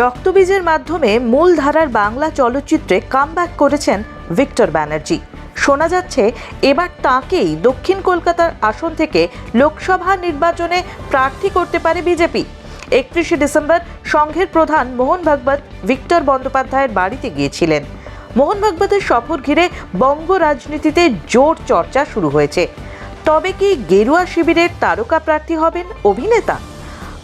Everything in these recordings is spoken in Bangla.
রক্তবীজের মাধ্যমে মূল ধারার বাংলা চলচ্চিত্রে কামব্যাক করেছেন ভিক্টর ব্যানার্জি। শোনা যাচ্ছে, এবার তাকেই দক্ষিণ কলকাতার আসন থেকে লোকসভা নির্বাচনে প্রার্থী করতে পারে বিজেপি। একত্রিশে ডিসেম্বর সংঘের প্রধান মোহন ভাগবত ভিক্টর বন্দ্যোপাধ্যায়ের বাড়িতে গিয়েছিলেন। মোহন ভাগবতের সফর ঘিরে বঙ্গ রাজনীতিতে জোর চর্চা শুরু হয়েছে। তবে কি গেরুয়া শিবিরের তারকা প্রার্থী হবেন অভিনেতা?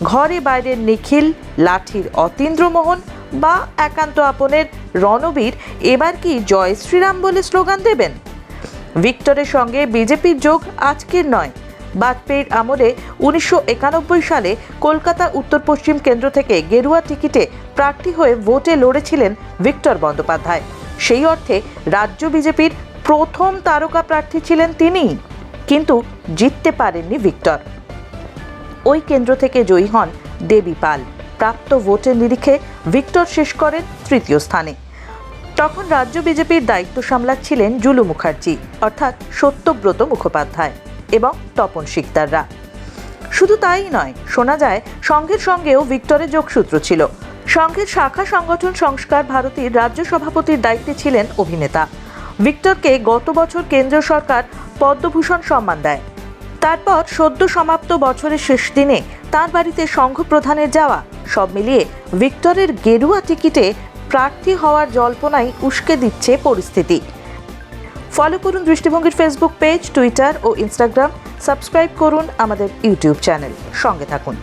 ঘরে বাইরের নিখিল, লাঠির অতীন্দ্রমোহন বা একান্ত আপনের রণবীর এবার কি জয় শ্রীরাম বলে স্লোগান দেবেন? ভিক্টরের সঙ্গে বিজেপির যোগ আজকের নয়। বাজপেয়ীর আমলে উনিশশো একানব্বই সালে কলকাতা উত্তর পশ্চিম কেন্দ্র থেকে গেরুয়া টিকিটে প্রার্থী হয়ে ভোটে লড়েছিলেন ভিক্টর বন্দ্যোপাধ্যায়। সেই অর্থে রাজ্য বিজেপির প্রথম তারকা প্রার্থী ছিলেন তিনি। কিন্তু জিততে পারেননি ভিক্টর। ওই কেন্দ্র থেকে জয়ী হন দেবী পাল। প্রাপ্ত ভোটের নিরিখে ভিক্টর শেষ করেন তৃতীয় স্থানে। তখন রাজ্য বিজেপির দায়িত্ব সামলাচ্ছিলেন জুলু মুখার্জি, অর্থাৎ সত্যব্রত মুখোপাধ্যায় এবং তপন শিকদাররা। শুধু তাই নয়, শোনা যায় সংঘের সঙ্গেও ভিক্টরের যোগসূত্র ছিল। সংঘের শাখা সংগঠন সংস্কার ভারতীর রাজ্য সভাপতির দায়িত্বে ছিলেন অভিনেতা। ভিক্টরকে গত বছর কেন্দ্রীয় সরকার পদ্মভূষণ সম্মান দেয়। তারপর সদ্য সমাপ্ত বছরের শেষ দিনে তার বাড়িতে সংঘ প্রধানের যাওয়া, সব মিলিয়ে ভিক্টরের গেরুয়া টিকিটে প্রার্থী হওয়ার জল্পনাই উস্কে দিচ্ছে পরিস্থিতি। ফলো করুন দৃষ্টিভঙ্গির ফেসবুক পেজ টুইটার ও ইনস্টাগ্রাম সাবস্ক্রাইব করুন আমাদের ইউটিউব চ্যানেল সঙ্গে থাকুন।